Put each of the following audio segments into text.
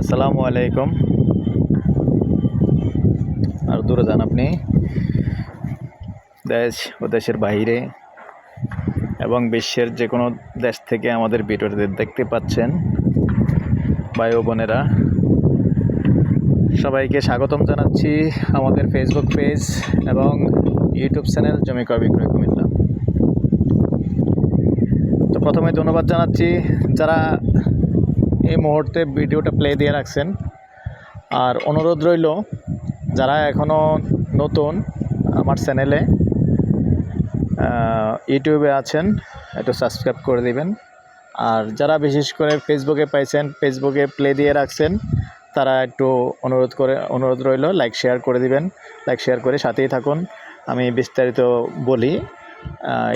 আসসালামু আলাইকুম। আর দূরে যান আপনি। দেশ ও দেশের বাইরে এবং বিশ্বের যে কোনো দেশ থেকে আমাদের ভিডিওটি দেখতে পাচ্ছেন ভাই বোনেরা। সবাইকে স্বাগতম জানাচ্ছি আমাদের ফেসবুক পেজ এবং ইউটিউব চ্যানেল জমি ক্রয় বিক্রয় কুমিল্লা। প্রথমে ধন্যবাদ জানাচ্ছি যারা এই মুহূর্তে ভিডিওটা প্লে দিয়ে রাখছেন। আর অনুরোধ রইল, যারা এখনও নতুন আমার চ্যানেলে ইউটিউবে আছেন, একটু সাবস্ক্রাইব করে দিবেন। আর যারা বিশেষ করে ফেসবুকে পাইছেন ফেসবুকে প্লে দিয়ে রাখছেন, তারা একটু অনুরোধ করে, অনুরোধ রইল লাইক শেয়ার করে দিবেন। লাইক শেয়ার করে সাথেই থাকুন। আমি বিস্তারিত বলি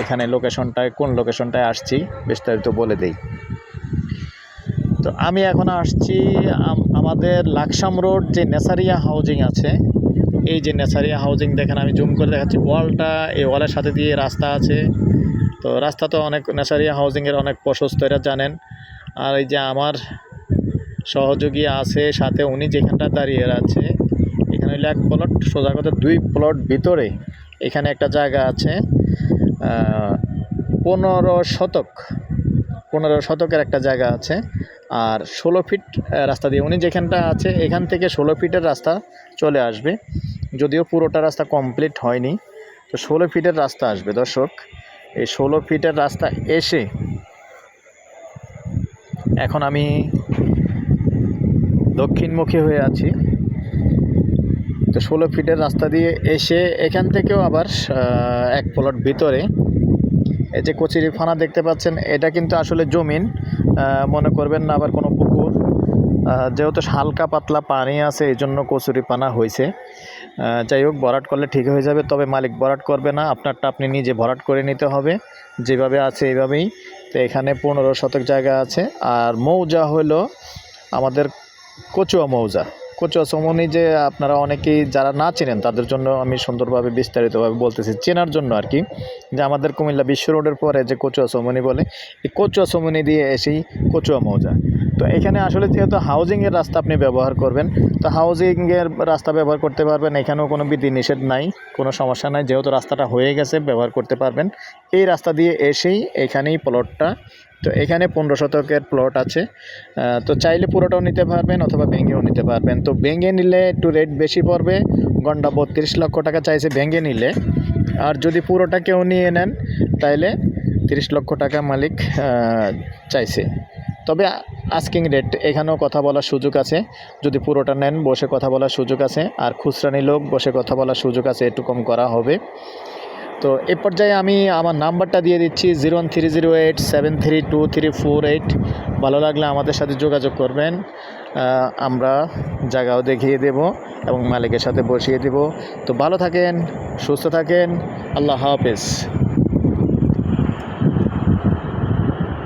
এখানে লোকেশনটায় কোন লোকেশনটায় আসছি, বিস্তারিত বলে দিই। তো আমি এখন আসছি আমাদের লাকসাম রোড যে নেসারিয়া হাউজিং আছে, এই যে নেসারিয়া হাউজিং দেখেন, আমি জুম করে দেখাচ্ছি। ওয়ালটা, এই ওয়ালের সাথে দিয়ে রাস্তা আছে। তো রাস্তা তো অনেক, নেসারিয়া হাউজিংয়ের অনেক প্রশস্ত এরা জানেন। আর এই যে আমার সহযোগী আছে, সাথে উনি যেখানটা দাঁড়িয়ে আছে, এখানে হলো এক প্লট সোজা কথা দুই প্লট ভিতরে। এখানে একটা জায়গা আছে পনেরো শতক, পনেরো শতকের একটা জায়গা আছে, আর ষোলো ফিট রাস্তা দিয়ে। উনি যেখানটা আছে, এখান থেকে ষোলো ফিটের রাস্তা চলে আসবে। যদিও পুরোটা রাস্তা কমপ্লিট হয়নি, তো ষোলো ফিটের রাস্তা আসবে। দর্শক, এই ষোলো ফিটের রাস্তা এসে এখন আমি দক্ষিণমুখী হয়ে আছি। তো ষোলো ফিটের রাস্তা দিয়ে এসে এখান থেকেও আবার এক প্লট ভিতরে। এই যে কচুরি ফানা দেখতে পাচ্ছেন, এটা কিন্তু আসলে জমিন মনে করবেন না আবার কোনো পুকুর। যেহেতু হালকা পাতলা পানি আছে, এই জন্য কচুরি পানা হয়েছে। যাই হোক ভরাট করলে ঠিক হয়ে যাবে, তবে মালিক ভরাট করবে না, আপনারটা আপনি নিজে ভরাট করে নিতে হবে। যেভাবে আছে এইভাবেই। তো এখানে পনেরো শতক জায়গা আছে। আর মৌজা হলো আমাদের কচুয়া মৌজা। কচুয়া চমনি যে আপনারা অনেকেই যারা না চেনেন, তাদের জন্য আমি সুন্দরভাবে বিস্তারিতভাবে বলতেছি। চেনার জন্য আর কি, যে আমাদের কুমিল্লা বিশ্ব রোডের পরে যে কচুয়া চমনি বলে, এই কচুয়া চমনি দিয়ে এসেই কচুয়া মৌজা। তো এখানে আসলে যেহেতু হাউজিংয়ের রাস্তা আপনি ব্যবহার করবেন, তো হাউজিংয়ের রাস্তা ব্যবহার করতে পারবেন, এখানেও কোনো বিধি নিষেধ নাই, কোনো সমস্যা নাই। যেহেতু রাস্তাটা হয়ে গেছে, ব্যবহার করতে পারবেন। এই রাস্তা দিয়ে এসেই এখানেই প্লটটা তো এখানে পনেরো শতকের প্লট আছে। তো চাইলে পুরোটাও নিতে পারবেন অথবা ভেঙেও নিতে পারবেন। তো ভেঙে নিলে একটু রেট বেশি পড়বে। গন্ডা বত্রিশ লক্ষ টাকা চাইছে ভেঙে নিলে। আর যদি পুরোটা কেউ নিয়ে নেন, তাইলে তিরিশ লক্ষ টাকা মালিক চাইছে। তবে আস্কিং রেট এখানেও কথা বলার সুযোগ আছে। যদি পুরোটা নেন, বসে কথা বলার সুযোগ আছে। আর খুচরা নিলেও বসে কথা বলার সুযোগ আছে, একটু কম করা হবে। তো এ পর্যায়ে আমি আমার নাম্বারটা দিয়ে দিচ্ছি zero one three zero eight seven three two three four eight. ভালো লাগলে আমাদের সাথে যোগাযোগ করবেন। আমরা জায়গাও দেখিয়ে দেব এবং মালিকের সাথে বসিয়ে দেব। তো ভালো থাকেন, সুস্থ থাকেন। আল্লাহ হাফেজ।